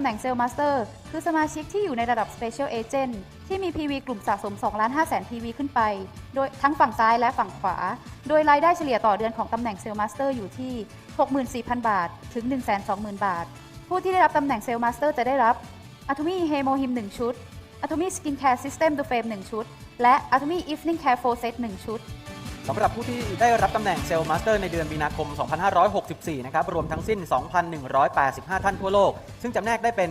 ตำแหน่งเซลล์มาสเตอร์คือสมาชิกที่อยู่ในระดับ Special Agent ที่มี PV กลุ่มสะสม2ล้าน5แสน PV ขึ้นไป โดยทั้งฝั่งซ้ายและฝั่งขวา โดยรายได้เฉลี่ยต่อเดือนของตำแหน่งเซลล์มาสเตอร์อยู่ที่ 64,000 บาท ถึง 120,000 บาท ผู้ที่ได้รับตำแหน่งเซลล์มาสเตอร์จะได้รับ Atomy Hemo Him 1ชุด Atomy Skin Care System Du Frame 1ชุด และ Atomy Evening Care 4 Set 1ชุด สำหรับผู้ที่ได้รับตำแหน่งเซลล์มาสเตอร์ในเดือนมีนาคม 2564 นะครับ รวมทั้งสิ้น 2,185 ท่านทั่วโลก ซึ่งจำแนกได้เป็น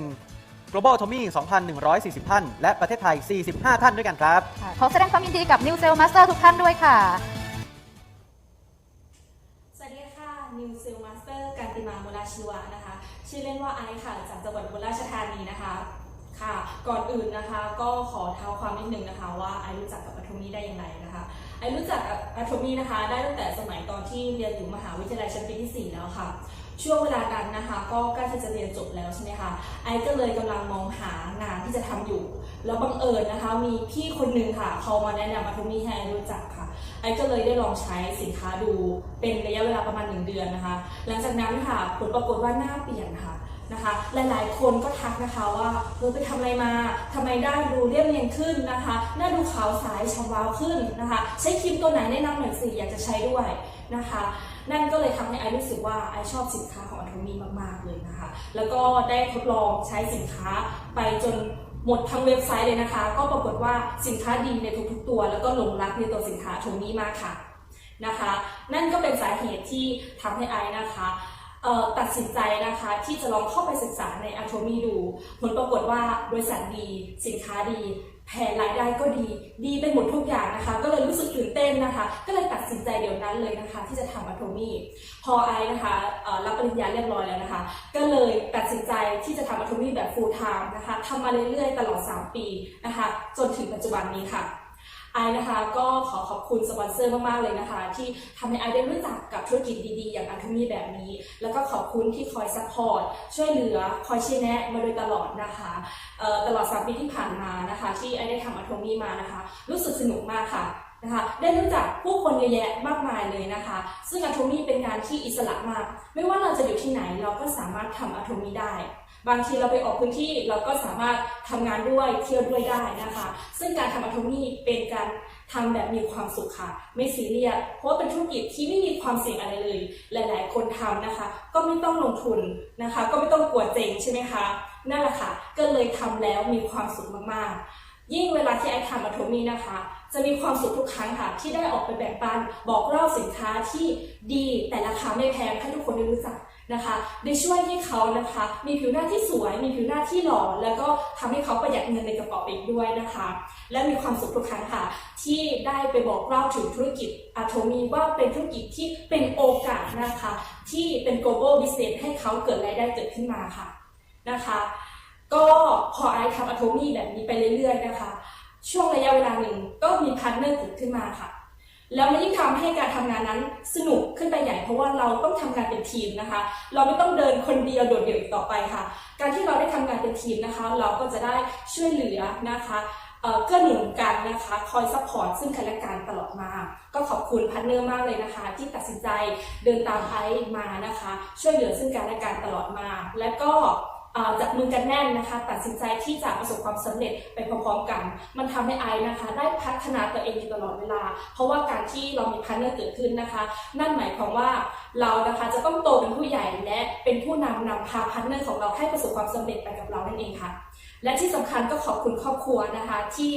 global Tommy 2,140 ท่าน และประเทศไทย 45 ท่านด้วยกันครับ ขอแสดงความยินดีกับ New Cell Master ทุกท่านด้วยค่ะ สวัสดีค่ะนิวซิลมาสเตอร์การติมาโมลาชิวะนะคะ ชื่อเล่นว่าไอซ์ค่ะ จากจังหวัดอุบลราชธานีนะคะ ค่ะ ก่อนอื่นนะคะก็ขอเท้าความนิดนึงนะคะ ว่าไอรู้จักกับอะโทมี่ได้ยังไงนะคะไอรู้จักกับอะโทมี่นะคะ ได้ตั้งแต่สมัยตอนที่เรียนอยู่มหาวิทยาลัยชั้นปีที่ 4 แล้วค่ะ ช่วงเวลานั้นนะคะ ก็ใกล้ที่จะเรียนจบแล้วใช่ไหมคะไอก็เลยกำลังมองหางานที่จะทำอยู่ แล้วบังเอิญนะคะ มีพี่คนหนึ่งค่ะ เขามาแนะนำอะโทมี่ให้ไอรู้จักค่ะไอก็เลยได้ลองใช้สินค้าดูเป็นระยะเวลาประมาณ 1 เดือนนะคะ หลังจากนั้นค่ะผลปรากฏว่าหน้าเปลี่ยนค่ะ นะคะ หลายๆ คนก็ทักนะคะว่าเออไปทำอะไรมาทำไมได้ดูเรียบเรียงขึ้นนะคะหน้าดูขาวใสฉ่ำวาวขึ้นนะคะ ใช้ครีมตัวไหนแนะนำหน่อยสิอยากจะใช้ด้วยนะคะ นั่นก็เลยทำให้ไอรู้สึกว่าไอชอบสินค้าของอันโทมีมากๆเลยนะคะ แล้วก็ได้ทดลองใช้สินค้าไปจนหมดทั้งเว็บไซต์เลยนะคะ ก็ปรากฏว่าสินค้าดีในทุกๆตัว แล้วก็หลงรักในตัวสินค้าโทมี่มากค่ะนะคะ นั่นก็เป็นสาเหตุที่ทำให้ไอนะคะ ตัดสินใจนะคะที่จะลองเข้าไปศึกษาในอั t โ m มีดู ผลปรากฏว่าบริษัทดี สินค้าดีแผนรายได้ก็ดี ดีไปหมดทุกอย่างนะคะ ก็เลยรู้สึกตื่นเต้นนะคะ ก็เลยตัดสินใจเดี๋ยวนั้นเลยนะคะ ที่จะทำอั t โ m มีพอไอนะคะรับปริญญาเรียบร้อยแล้วนะคะ ก็เลยตัดสินใจที่จะทำอั t โ m มีแบบ full time นะคะทำมาเรื่อยๆตลอด 3 ปีนะคะ จนถึงปัจจุบันนี้ค่ะ ไอนะคะก็ขอขอบคุณสปอนเซอร์มากๆเลยนะคะ ที่ทำให้ไอได้รู้จักกับธุรกิจดีๆ อย่างอันทมีแบบนี้ แล้วก็ขอบคุณที่คอยซัพพอร์ตช่วยเหลือคอยชี้แนะมาโดยตลอดนะคะตลอดสามปีที่ผ่านมานะคะ ที่ไอได้ทำอันทมีมานะคะ รู้สึกสนุกมากค่ะนะคะได้รู้จักผู้คนเยอะแยะมากมายเลยนะคะ ซึ่งอันทมีเป็นงานที่อิสระมาก ไม่ว่าเราจะอยู่ที่ไหนเราก็สามารถทำอันทมีได้ บางทีเราไปออกพื้นที่เราก็สามารถทำงานด้วยเที่ยวด้วยได้นะคะ ซึ่งการทำอัตโทมีเป็นการทำแบบมีความสุขค่ะ ไม่ซีเรียสเพราะเป็นธุรกิจที่ไม่มีความเสี่ยงอะไรเลย หลาย ๆ คนทำนะคะ ก็ไม่ต้องลงทุนนะคะ ก็ไม่ต้องกลัวเจ๊งใช่ไหมคะนั่นแหละค่ะ ก็เลยทำแล้วมีความสุขมากๆ ยิ่งเวลาที่ไอทำอัโทมีนะคะ จะมีความสุขทุกครั้งค่ะ ที่ได้ออกไปแบ่งปันบอกเล่าสินค้าที่ดีแต่ราคาไม่แพงให้ทุกคนได้รู้จักนะคะได้ช่วยให้เขานะคะ มีผิวหน้าที่สวย มีผิวหน้าที่หล่อแล้วก็ทำให้เขาประหยัดเงินในกระเป๋าเองด้วยนะคะ และมีความสุขทุกครั้งค่ะ ที่ได้ไปบอกเล่าถึงธุรกิจอาโทมีว่าเป็นธุรกิจที่เป็นโอกาสนะคะ ที่เป็น global business ให้เขาเกิดรายได้เกิดขึ้นมาค่ะนะคะ ก็พอไอทำอาโทมี่แบบนี้ไปเรื่อยๆนะคะ ช่วงระยะเวลาหนึ่งก็มีพาร์ทเนอร์เกิดขึ้นมาค่ะ แล้วมันยิ่งทำให้การทำงานนั้นสนุกขึ้นไปใหญ่เพราะว่าเราต้องทำงานเป็นทีมนะคะ เราไม่ต้องเดินคนเดียวโดดเดี่ยวอีกต่อไปค่ะ การที่เราได้ทำงานเป็นทีมนะคะ เราก็จะได้ช่วยเหลือนะคะเกื้อหนุนกันนะคะ คอยซัพพอร์ตซึ่งกันและกันตลอดมา ก็ขอบคุณพาร์ทเนอร์มากเลยนะคะ ที่ตัดสินใจเดินตามไอมานะคะ ช่วยเหลือซึ่งกันและกันตลอดมา และก็ จับมือกันแน่นนะคะ ตัดสินใจที่จะประสบความสำเร็จไปพร้อมๆกัน มันทำให้ไอนะคะ ได้พัฒนาตัวเองอยู่ตลอดเวลา เพราะว่าการที่เรามีพาร์ทเนอร์เกิดขึ้นนะคะ นั่นหมายความว่าเรานะคะจะต้องโตเป็นผู้ใหญ่และเป็นผู้นำนำพาพาร์ทเนอร์ของเราให้ประสบความสำเร็จไปกับเรานั่นเองค่ะ และที่สำคัญก็ขอบคุณครอบครัวนะคะที่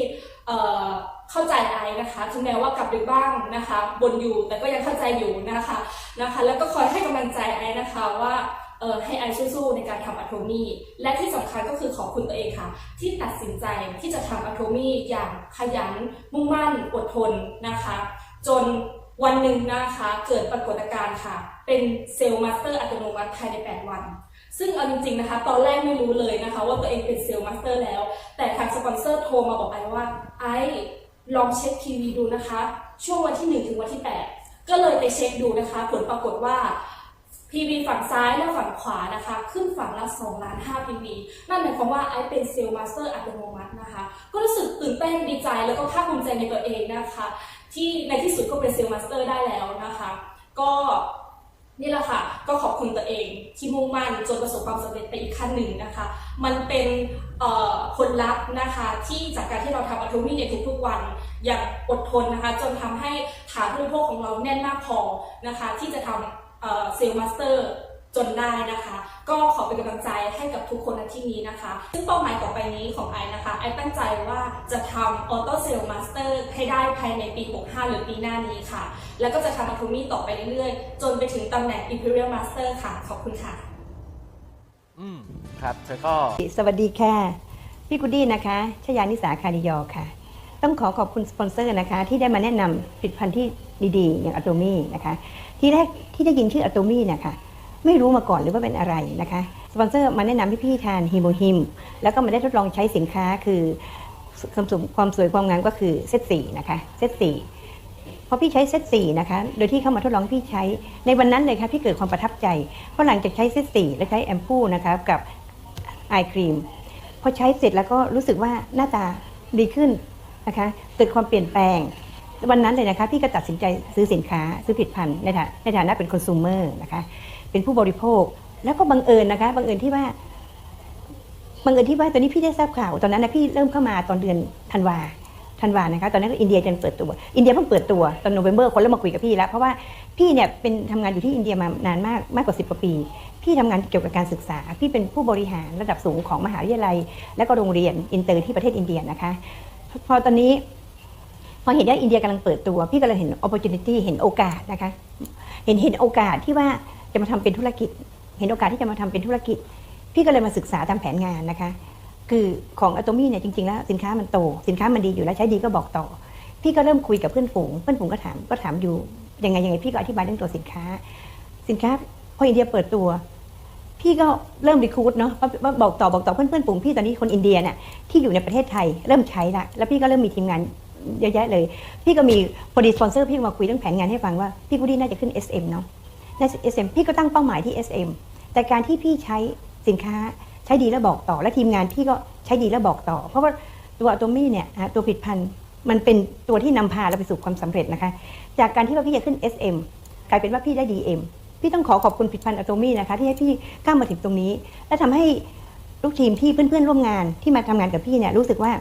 เข้าใจไอนะคะ ถึงแม้ว่ากลับดึกบ้างนะคะบนอยู่แต่ก็ยังเข้าใจอยู่นะคะนะคะ แล้วก็คอยให้กำลังใจไอนะคะว่า ให้ไอซ์สู้ๆในการทำอะโทมีและที่สำคัญก็คือขอบคุณตัวเองค่ะ ที่ตัดสินใจที่จะทำอะโทมีอย่างขยัน มุ่งมั่นอดทนนะคะ จนวันหนึ่งนะคะเกิดปรากฏการณ์ค่ะ เป็นเซลล์มาสเตอร์อัตโนมัติภายใน 8 วัน ซึ่งเอาจริงๆนะคะ ตอนแรกไม่รู้เลยนะคะ ว่าตัวเองเป็นเซลล์มาสเตอร์แล้ว แต่ทางสปอนเซอร์โทรมาบอกไอว่าไอลองเช็คทีวีดูนะคะ ช่วงวันที่ 1 ถึงวันที่ 8 ก็เลยไปเช็คดูนะคะ ผลปรากฏว่า PV ฝั่งซ้ายและฝั่งขวานะคะ ขึ้นฝั่งละ2ล้าน5 PV นั่นหมายความว่าไอเป็นเซลล์มาสเตอร์อัตโนมัตินะคะ ก็รู้สึกตื่นเต้นดีใจแล้วก็ภาคภูมิใจในตัวเองนะคะ ที่ในที่สุดก็เป็นเซลล์มาสเตอร์ได้แล้วนะคะ ก็นี่แหละค่ะ ก็ขอบคุณตัวเองที่มุ่งมั่นจนประสบความสำเร็จไปอีกขั้นหนึ่งนะคะ มันเป็นผลลัพธ์นะคะที่จากการที่เราทำอัตโนมีในทุกๆวัน อย่างอดทนนะคะ จนทำให้ฐานผู้บริโภคของเราแน่นมากพอนะคะ ที่จะทำ เซลล์มาสเตอร์จนได้นะคะ ก็ขอเป็นกำลังใจให้กับทุกคนณที่นี้นะคะ ซึ่งเป้าหมายต่อไปนี้ของไอนะคะไอตั้งใจว่าจะทำออโต้เซลล์มาสเตอร์ให้ได้ภายในปี 65 หรือปีหน้านี้ค่ะ แล้วก็จะทำอัตโนมีต่อไปเรื่อยๆ จนไปถึงตำแหน่ง Imperial Master ค่ะ ขอบคุณค่ะ อืม ครับเธอก็ สวัสดีค่ะ พี่กุดดี้นะคะชยานิสาคาริยอค่ะ ต้องขอขอบคุณสปอนเซอร์นะคะ ที่ได้มาแนะนำผลิตภัณฑ์ที่ดีๆ อย่างอะโตมี่นะคะ ที่แรกที่ได้ยินชื่ออะโตมี่เนี่ยค่ะไม่รู้มาก่อนเลยว่าเป็นอะไรนะคะสปอนเซอร์มาแนะนำให้พี่ทานฮิโมฮิมแล้วก็มาได้ทดลองใช้สินค้าคือความสวยความสวยความงามก็คือเซตสี่นะคะเซตสี่พอพี่ใช้เซตสี่นะคะโดยที่เข้ามาทดลองพี่ใช้ในวันนั้นเลยค่ะพี่เกิดความประทับใจเพราะหลังจากใช้เซตสี่และใช้แอมพูนะคะกับไอครีมพอใช้เสร็จแล้วก็รู้สึกว่าหน้าตาดีขึ้น นะคะเกิดความเปลี่ยนแปลง วันนั้นเลยนะคะพี่ก็ตัดสินใจซื้อสินค้าซื้อผลิตภัณฑ์ในฐานะในฐานะเป็นคอน sumer นะคะเป็นผู้บริโภค แล้วก็บังเอิญนะคะบังเอิญที่ว่าบังเอิญที่ว่าตอนนี้พี่ได้ทราบข่าวตอนนั้นนะพี่เริ่มเข้ามาตอนเดือนธันวาธันวานะคะตอนนั้นอินเดียจะเปิดตัว อินเดียเพิ่งเปิดตัวตอนโนเวม ber คนเริ่มมาคุยกับพี่แล้ว เพราะว่าพี่เนี่ยเป็นทำงานอยู่ที่อินเดียมานานมากมากกว่า 10กว่าปี พี่ทำงานเกี่ยวกับการศึกษา พี่เป็นผู้บริหารระดับสูงของมหาวิทยาลัย และก็โรงเรียนอินเตอร์ที่ประเทศอินเดียนะคะ พอตอนนี้พอเห็นว่าอินเดียกำลังเปิดตัว พี่ก็เลยเห็น opportunity เห็นโอกาสนะคะ เห็นเห็นโอกาสที่ว่าจะมาทำเป็นธุรกิจ เห็นโอกาสที่จะมาทำเป็นธุรกิจ พี่ก็เลยมาศึกษาตามแผนงานนะคะ คือของอะโตมี่เนี่ยจริงๆแล้วสินค้ามันโต สินค้ามันดีอยู่แล้วใช้ดีก็บอกต่อ พี่ก็เริ่มคุยกับเพื่อนฝูง เพื่อนฝูงก็ถามก็ถามอยู่ยังไงยังไงพี่ก็อธิบายเรื่องตัวสินค้า สินค้าพออินเดียเปิดตัว พี่ก็เริ่มรีคูดเนาะว่าบอกต่อบอกต่อเพื่อนเพื่อนๆฝูงพี่ตอนนี้คนอินเดียเนี่ยที่อยู่ในประเทศไทยเริ่มใช้ละแล้วพี่ก็เริ่มมีทีมงานเยอะแยะเลย พี่ก็มีพอดีสปอนเซอร์พี่มาคุยเรื่องแผนงานให้ฟังว่าพี่กูดี้น่าจะขึ้น SM เนาะใน SM พี่ก็ตั้งเป้าหมายที่ SM แต่การที่พี่ใช้สินค้าใช้ดีแล้วบอกต่อ และทีมงานพี่ก็ใช้ดีแล้วบอกต่อ เพราะว่าตัวอะโตมี่เนี่ยอะตัวผลิตภัณฑ์มันเป็นตัวที่นำพาเราไปสู่ความสำเร็จนะคะ จากการที่ว่าพี่จะขึ้น SM กลายเป็นว่าพี่ได้ DM พี่ต้องขอขอบคุณผลิตภัณฑ์อะโตมี่นะคะที่ให้พี่ก้าวมาถึงตรงนี้ และทำให้ลูกทีมที่เพื่อนๆร่วมงานที่มาทำงานกับพี่เนี่ยรู้สึกว่า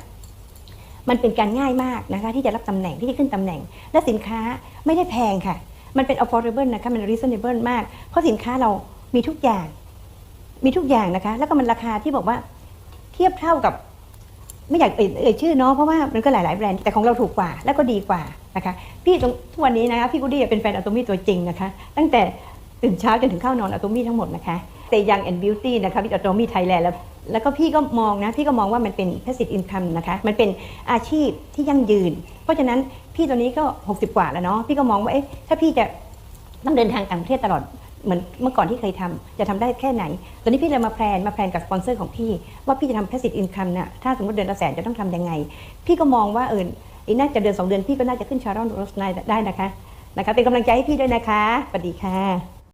มันเป็นการง่ายมากนะคะที่จะรับตำแหน่งที่จะขึ้นตำแหน่ง และสินค้าไม่ได้แพงค่ะ มันเป็น affordable นะคะมัน reasonable มาก เพราะสินค้าเรามีทุกอย่าง มีทุกอย่างนะคะ แล้วก็มันราคาที่บอกว่าเทียบเท่ากับไม่อยากเอ่ยเอ่ยชื่อเนาะเพราะว่ามันก็หลาย ๆ แบรนด์แต่ของเราถูกกว่าแล้วก็ดีกว่านะคะ พี่ตรงทุกวันนี้นะคะพี่กูดี้เป็นแฟนอะโตมี่ตัวจริงนะคะ ตั้งแต่ ตื่นเช้าจนถึงเข้านอนอะโตมี่ทั้งหมดนะคะแต่ยังแอนด์บิวตี้นะคะพี่อะโตมี่ไทยแลนด์แล้วแล้วก็พี่ก็มองนะพี่ก็มองว่ามันเป็น passive income นะคะมันเป็นอาชีพที่ยั่งยืน เพราะฉะนั้นพี่ตัวนี้ก็ 60 กว่าแล้วเนาะพี่ก็มองว่าเอ๊ะถ้าพี่จะต้องเดินทางต่างประเทศตลอดเหมือนเมื่อก่อนที่เคยทำจะทำได้แค่ไหน ตอนนี้พี่เลยมาแพลนมาแพลนกับสปอนเซอร์ของพี่ ว่าพี่จะทำ passive income น่ะถ้าสมมติเดือนละแสนจะต้องทำยังไง พี่ก็มองว่าเอออีกน่าจะเดือนสองเดือนพี่ก็น่าจะขึ้นชารอนโรสไนได้นะคะนะคะเป็นกำลังใจให้พี่ด้วยนะคะสวัสดีค่ะ